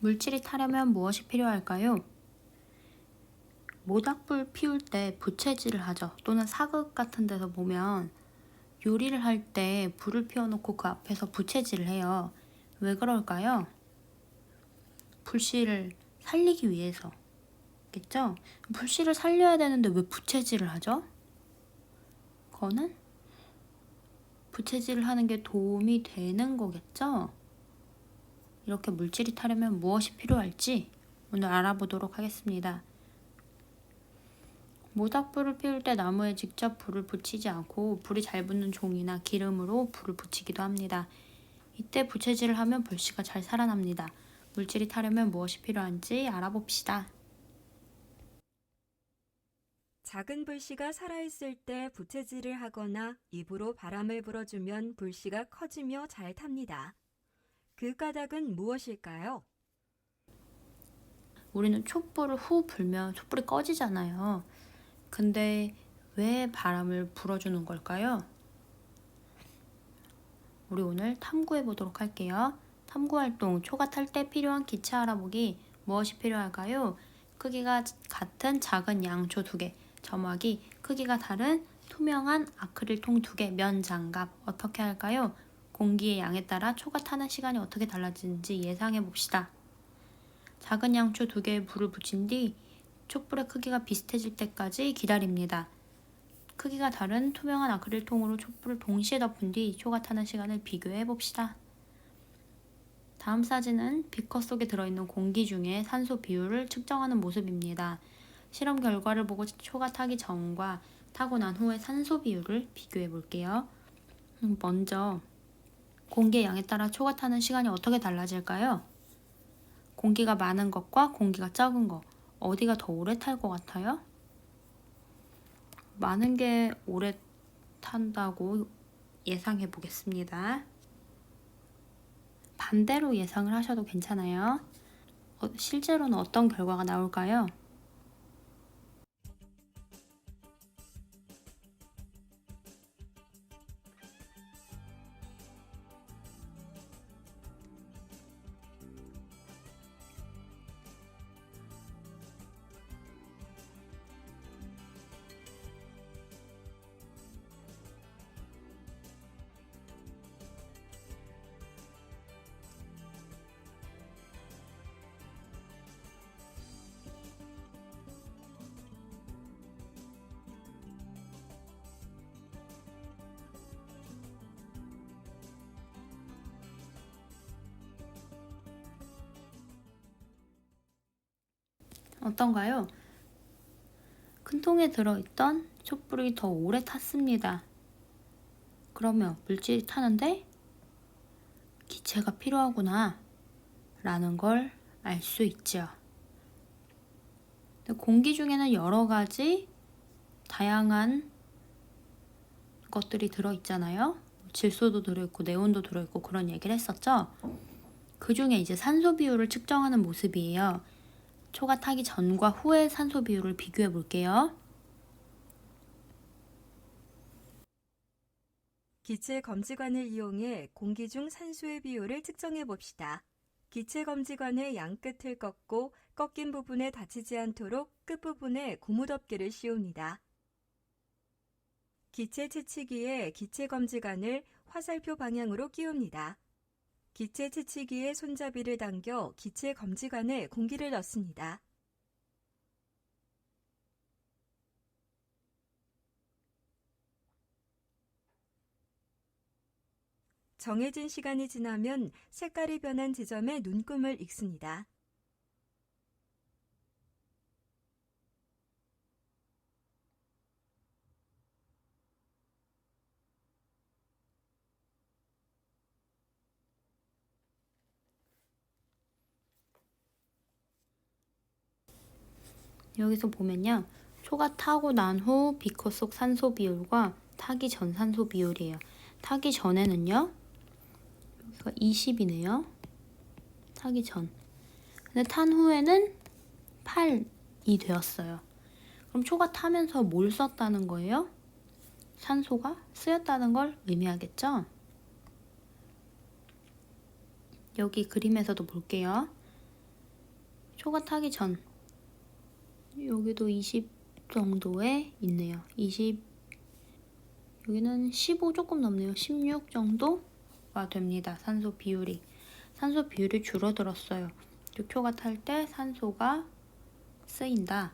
물질이 타려면 무엇이 필요할까요? 모닥불 피울 때 부채질을 하죠. 또는 사극 같은 데서 보면 요리를 할 때 불을 피워놓고 그 앞에서 부채질을 해요. 왜 그럴까요? 불씨를 살리기 위해서. 겠죠? 불씨를 살려야 되는데 왜 부채질을 하죠? 그거는 부채질을 하는 게 도움이 되는 거겠죠? 이렇게 물질이 타려면 무엇이 필요할지 오늘 알아보도록 하겠습니다. 모닥불을 피울 때 나무에 직접 불을 붙이지 않고 불이 잘 붙는 종이나 기름으로 불을 붙이기도 합니다. 이때 부채질을 하면 불씨가 잘 살아납니다. 물질이 타려면 무엇이 필요한지 알아봅시다. 작은 불씨가 살아있을 때 부채질을 하거나 입으로 바람을 불어주면 불씨가 커지며 잘 탑니다. 그 까닭은 무엇일까요? 우리는 촛불을 후 불면 촛불이 꺼지잖아요. 근데 왜 바람을 불어주는 걸까요? 우리 오늘 탐구해 보도록 할게요. 탐구 활동 초가 탈 때 필요한 기체 알아보기 무엇이 필요할까요? 크기가 같은 작은 양초 두 개, 점화기 크기가 다른 투명한 아크릴 통두 개, 면 장갑 어떻게 할까요? 공기의 양에 따라 초가 타는 시간이 어떻게 달라지는지 예상해 봅시다. 작은 양초 두 개에 불을 붙인 뒤 촛불의 크기가 비슷해질 때까지 기다립니다. 크기가 다른 투명한 아크릴 통으로 촛불을 동시에 덮은 뒤 초가 타는 시간을 비교해 봅시다. 다음 사진은 비커 속에 들어있는 공기 중에 산소 비율을 측정하는 모습입니다. 실험 결과를 보고 초가 타기 전과 타고 난 후의 산소 비율을 비교해 볼게요. 음, 먼저 공기의 양에 따라 초가 타는 시간이 어떻게 달라질까요? 공기가 많은 것과 공기가 적은 것 어디가 더 오래 탈 것 같아요? 많은 게 오래 탄다고 예상해 보겠습니다. 반대로 예상을 하셔도 괜찮아요. 어, 실제로는 어떤 결과가 나올까요? 어떤가요? 큰 통에 들어있던 촛불이 더 오래 탔습니다. 그러면 물질이 타는데 기체가 필요하구나 라는 걸 알 수 있죠. 공기 중에는 여러 가지 다양한 것들이 들어있잖아요. 질소도 들어있고 네온도 들어있고 그런 얘기를 했었죠. 그 중에 이제 산소 비율을 측정하는 모습이에요. 초가 타기 전과 후의 산소 비율을 비교해 볼게요. 기체 검지관을 이용해 공기 중 산소의 비율을 측정해 봅시다. 기체 검지관의 양끝을 꺾고 꺾인 부분에 다치지 않도록 끝부분에 고무덮개를 씌웁니다. 기체 채치기에 기체 검지관을 화살표 방향으로 끼웁니다. 기체 채치기에 손잡이를 당겨 기체 검지관에 공기를 넣습니다. 정해진 시간이 지나면 색깔이 변한 지점에 눈금을 익습니다. 여기서 보면요. 초가 타고 난 후 비커 속 산소 비율과 타기 전 산소 비율이에요. 타기 전에는요. 여기가 20이네요. 타기 전. 근데 탄 후에는 8이 되었어요. 그럼 초가 타면서 뭘 썼다는 거예요? 산소가 쓰였다는 걸 의미하겠죠? 여기 그림에서도 볼게요. 초가 타기 전 여기도 20 정도에 있네요. 20 여기는 15 조금 넘네요. 16 정도가 됩니다. 산소 비율이. 산소 비율이 줄어들었어요. 6초가 탈 때 산소가 쓰인다.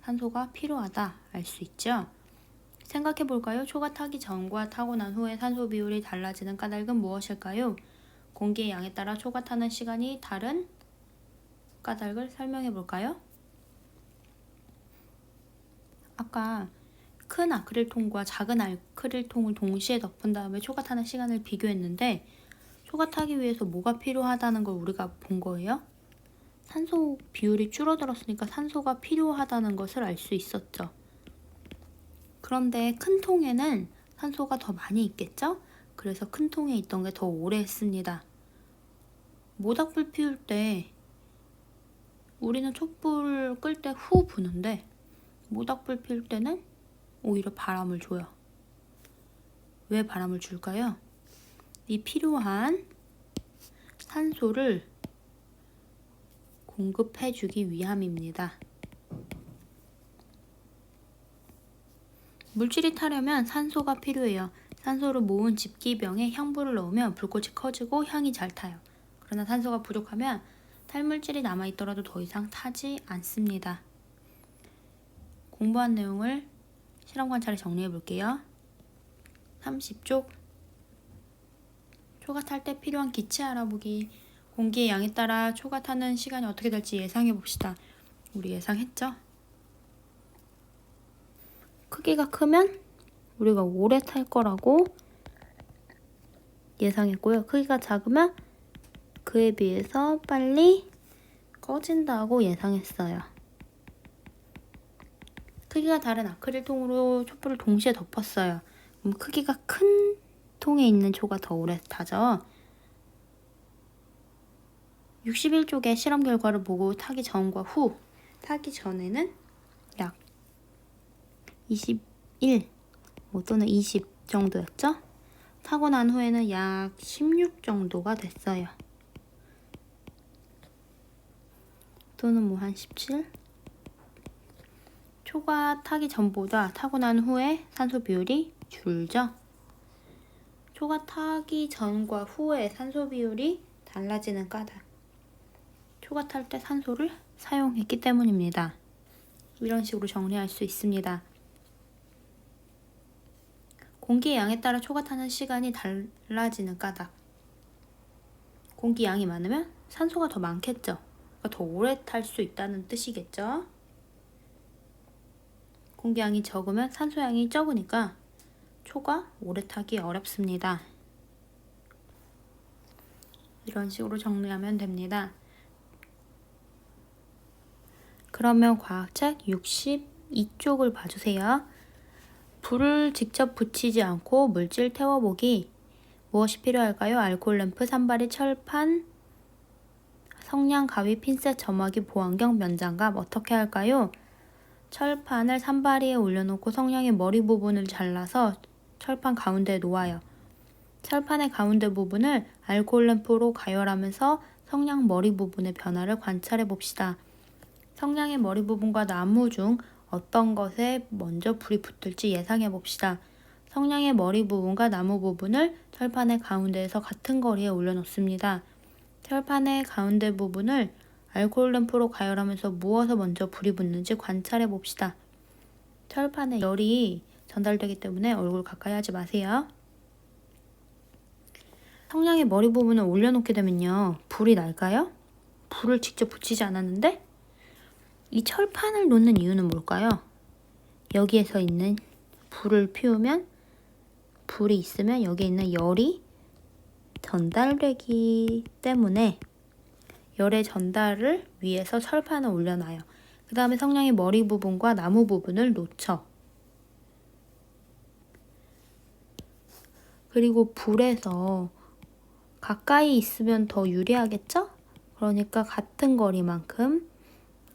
산소가 필요하다. 알 수 있죠? 생각해 볼까요? 초가 타기 전과 타고 난 후에 산소 비율이 달라지는 까닭은 무엇일까요? 공기의 양에 따라 초가 타는 시간이 다른 까닭을 설명해 볼까요? 아까 큰 아크릴통과 작은 아크릴통을 동시에 덮은 다음에 초가 타는 시간을 비교했는데 초가 타기 위해서 뭐가 필요하다는 걸 우리가 본 거예요? 산소 비율이 줄어들었으니까 산소가 필요하다는 것을 알 수 있었죠. 그런데 큰 통에는 산소가 더 많이 있겠죠? 그래서 큰 통에 있던 게 더 오래 했습니다. 모닥불 피울 때 우리는 촛불 끌 때 후 부는데 모닥불 피울 때는 오히려 바람을 줘요. 왜 바람을 줄까요? 이 필요한 산소를 공급해주기 위함입니다. 물질이 타려면 산소가 필요해요. 산소를 모은 집기병에 향불을 넣으면 불꽃이 커지고 향이 잘 타요. 그러나 산소가 부족하면 탈물질이 남아있더라도 더 이상 타지 않습니다. 공부한 내용을 실험 관찰에 정리해 볼게요. 30쪽 초가 탈 때 필요한 기체 알아보기 공기의 양에 따라 초가 타는 시간이 어떻게 될지 예상해 봅시다. 우리 예상했죠? 크기가 크면 우리가 오래 탈 거라고 예상했고요. 크기가 작으면 그에 비해서 빨리 꺼진다고 예상했어요. 크기가 다른 아크릴 통으로 촛불을 동시에 덮었어요. 크기가 큰 통에 있는 초가 더 오래 타죠. 61쪽의 실험 결과를 보고 타기 전과 후 타기 전에는 약 21, 뭐 또는 20 정도였죠? 타고 난 후에는 약 16 정도가 됐어요. 또는 뭐 한 17? 초가 타기 전보다 타고 난 후에 산소 비율이 줄죠? 초가 타기 전과 후에 산소 비율이 달라지는 까닭. 초가 탈 때 산소를 사용했기 때문입니다. 이런 식으로 정리할 수 있습니다. 공기의 양에 따라 초가 타는 시간이 달라지는 까닭. 공기 양이 많으면 산소가 더 많겠죠. 그러니까 더 오래 탈 수 있다는 뜻이겠죠. 공기 양이 적으면 산소 양이 적으니까 초가 오래 타기 어렵습니다. 이런 식으로 정리하면 됩니다. 그러면 과학책 62쪽을 봐주세요. 불을 직접 붙이지 않고 물질 태워보기. 무엇이 필요할까요? 알코올 램프, 산발이, 철판, 성냥, 가위, 핀셋, 점화기, 보안경, 면장갑 어떻게 할까요? 철판을 산발이에 올려놓고 성냥의 머리 부분을 잘라서 철판 가운데에 놓아요. 철판의 가운데 부분을 알코올 램프로 가열하면서 성냥 머리 부분의 변화를 관찰해 봅시다. 성냥의 머리 부분과 나무 중 어떤 것에 먼저 불이 붙을지 예상해 봅시다. 성냥의 머리 부분과 나무 부분을 철판의 가운데에서 같은 거리에 올려놓습니다. 철판의 가운데 부분을 알코올 램프로 가열하면서 무엇에 먼저 불이 붙는지 관찰해 봅시다. 철판에 열이 전달되기 때문에 얼굴 가까이 하지 마세요. 성냥의 머리 부분을 올려놓게 되면요. 불이 날까요? 불을 직접 붙이지 않았는데? 이 철판을 놓는 이유는 뭘까요? 여기에서 있는 불을 피우면 불이 있으면 여기에 있는 열이 전달되기 때문에 열의 전달을 위해서 철판을 올려놔요. 그 다음에 성냥의 머리 부분과 나무 부분을 놓쳐. 그리고 불에서 가까이 있으면 더 유리하겠죠? 그러니까 같은 거리만큼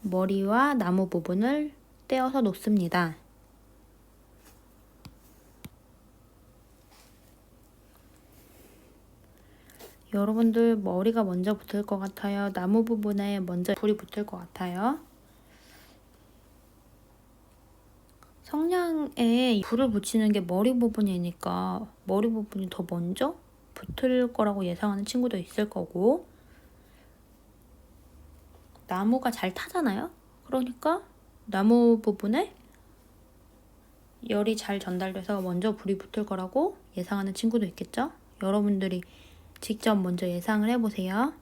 머리와 나무 부분을 떼어서 놓습니다. 여러분들 머리가 먼저 붙을 것 같아요? 나무 부분에 먼저 불이 붙을 것 같아요? 성냥에 불을 붙이는 게 머리 부분이니까 머리 부분이 더 먼저 붙을 거라고 예상하는 친구도 있을 거고 나무가 잘 타잖아요? 그러니까 나무 부분에 열이 잘 전달돼서 먼저 불이 붙을 거라고 예상하는 친구도 있겠죠? 여러분들이 직접 먼저 예상을 해보세요.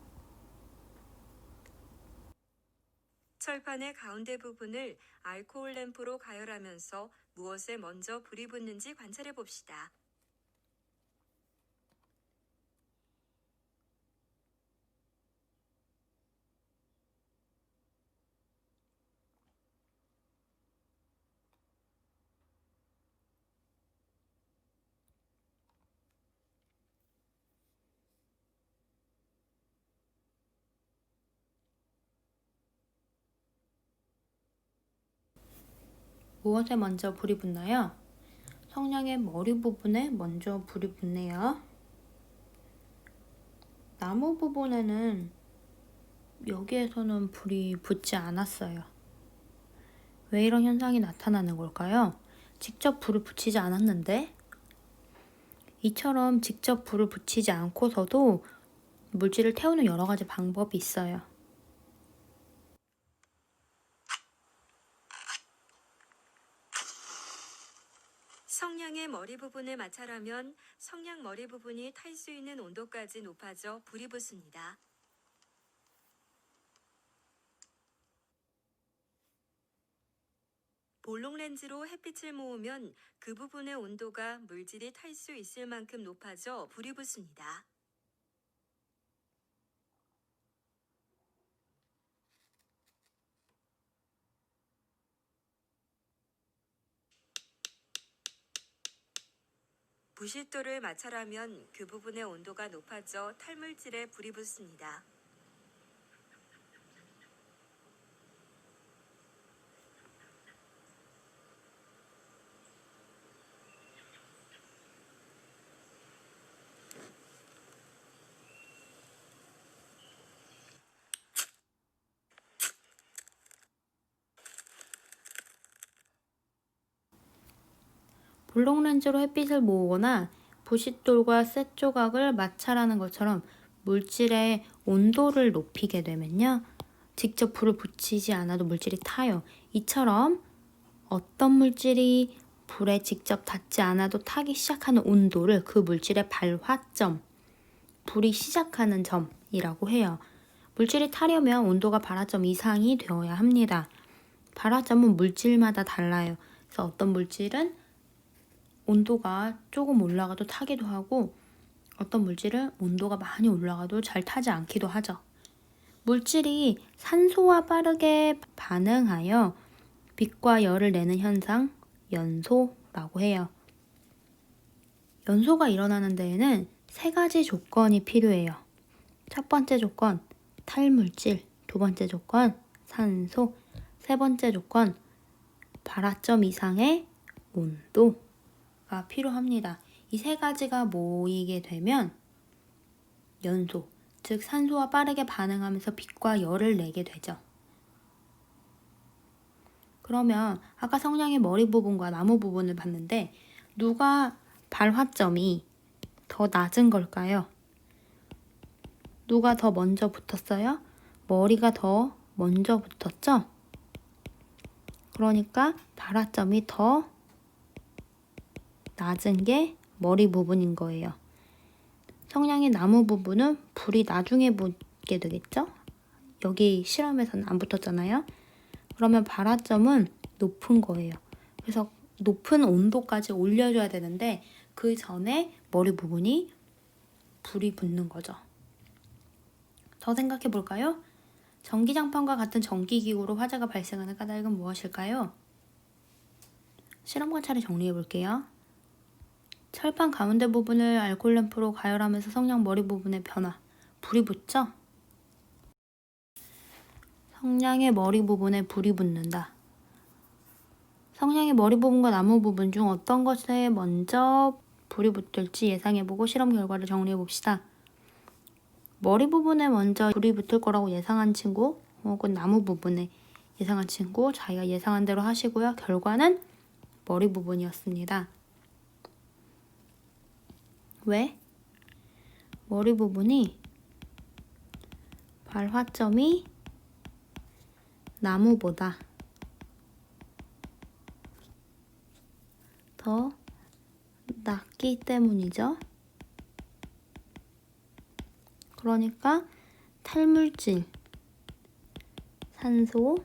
철판의 가운데 부분을 알코올 램프로 가열하면서 무엇에 먼저 불이 붙는지 관찰해 봅시다. 무엇에 먼저 불이 붙나요? 성냥의 머리 부분에 먼저 불이 붙네요. 나무 부분에는 여기에서는 불이 붙지 않았어요. 왜 이런 현상이 나타나는 걸까요? 직접 불을 붙이지 않았는데? 이처럼 직접 불을 붙이지 않고서도 물질을 태우는 여러 가지 방법이 있어요. 성냥의 머리 부분을 마찰하면 성냥 머리 부분이 탈 수 있는 온도까지 높아져 불이 붙습니다. 볼록 렌즈로 햇빛을 모으면 그 부분의 온도가 물질이 탈 수 있을 만큼 높아져 불이 붙습니다. 부싯돌을 마찰하면 그 부분의 온도가 높아져 탈물질에 불이 붙습니다. 볼록 렌즈로 햇빛을 모으거나 부싯돌과 쇳 조각을 마찰하는 것처럼 물질의 온도를 높이게 되면요. 직접 불을 붙이지 않아도 물질이 타요. 이처럼 어떤 물질이 불에 직접 닿지 않아도 타기 시작하는 온도를 그 물질의 발화점, 불이 시작하는 점이라고 해요. 물질이 타려면 온도가 발화점 이상이 되어야 합니다. 발화점은 물질마다 달라요. 그래서 어떤 물질은 온도가 조금 올라가도 타기도 하고 어떤 물질은 온도가 많이 올라가도 잘 타지 않기도 하죠. 물질이 산소와 빠르게 반응하여 빛과 열을 내는 현상, 연소라고 해요. 연소가 일어나는 데에는 세 가지 조건이 필요해요. 첫 번째 조건, 탈물질. 두 번째 조건, 산소. 세 번째 조건, 발화점 이상의 온도. 가 필요합니다. 이 세 가지가 모이게 되면 연소, 즉 산소와 빠르게 반응하면서 빛과 열을 내게 되죠. 그러면 아까 성냥의 머리 부분과 나무 부분을 봤는데 누가 발화점이 더 낮은 걸까요? 누가 더 먼저 붙었어요? 머리가 더 먼저 붙었죠? 그러니까 발화점이 더 낮은 게 머리 부분인 거예요. 성냥의 나무 부분은 불이 나중에 붙게 되겠죠? 여기 실험에서는 안 붙었잖아요. 그러면 발화점은 높은 거예요. 그래서 높은 온도까지 올려줘야 되는데 그 전에 머리 부분이 불이 붙는 거죠. 더 생각해 볼까요? 전기장판과 같은 전기기구로 화재가 발생하는 까닭은 무엇일까요? 실험 관찰을 정리해 볼게요. 철판 가운데 부분을 알코올 램프로 가열하면서 성냥 머리 부분에 변화. 불이 붙죠? 성냥의 머리 부분에 불이 붙는다. 성냥의 머리 부분과 나무 부분 중 어떤 것에 먼저 불이 붙을지 예상해보고 실험 결과를 정리해 봅시다. 머리 부분에 먼저 불이 붙을 거라고 예상한 친구 혹은 나무 부분에 예상한 친구 자기가 예상한 대로 하시고요. 결과는 머리 부분이었습니다. 왜? 머리 부분이 발화점이 나무보다 더 낮기 때문이죠. 그러니까 탈물질, 산소,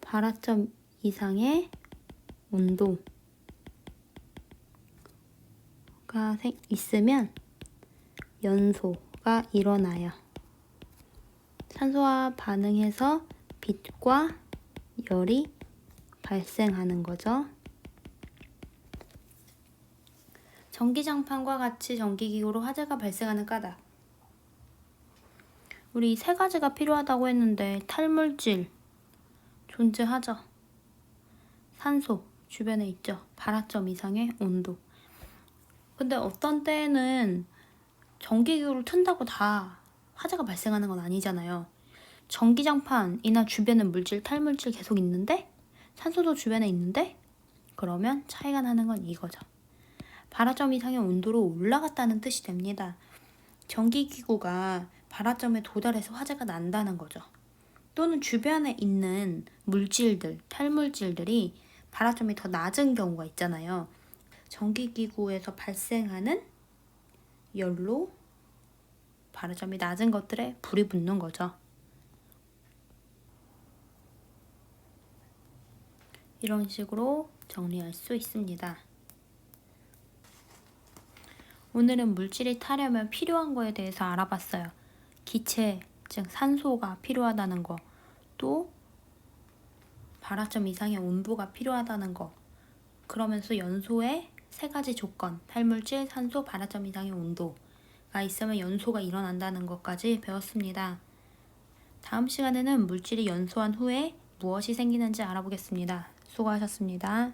발화점 이상의 온도 가 생- 있으면 연소가 일어나요. 산소와 반응해서 빛과 열이 발생하는 거죠. 전기장판과 같이 전기기구로 화재가 발생하는 까닭. 우리 세 가지가 필요하다고 했는데 탈물질 존재하죠. 산소 주변에 있죠. 발화점 이상의 온도. 근데 어떤 때에는 전기기구를 튼다고 다 화재가 발생하는 건 아니잖아요. 전기장판이나 주변에 물질, 탈물질 계속 있는데 산소도 주변에 있는데 그러면 차이가 나는 건 이거죠. 발화점 이상의 온도로 올라갔다는 뜻이 됩니다. 전기기구가 발화점에 도달해서 화재가 난다는 거죠. 또는 주변에 있는 물질들, 탈물질들이 발화점이 더 낮은 경우가 있잖아요. 전기기구에서 발생하는 열로 발화점이 낮은 것들에 불이 붙는 거죠. 이런 식으로 정리할 수 있습니다. 오늘은 물질이 타려면 필요한 거에 대해서 알아봤어요. 기체, 즉 산소가 필요하다는 거, 또 발화점 이상의 온도가 필요하다는 거. 그러면서 연소의 세 가지 조건, 탈물질, 산소, 발화점 이상의 온도가 있으면 연소가 일어난다는 것까지 배웠습니다. 다음 시간에는 물질이 연소한 후에 무엇이 생기는지 알아보겠습니다. 수고하셨습니다.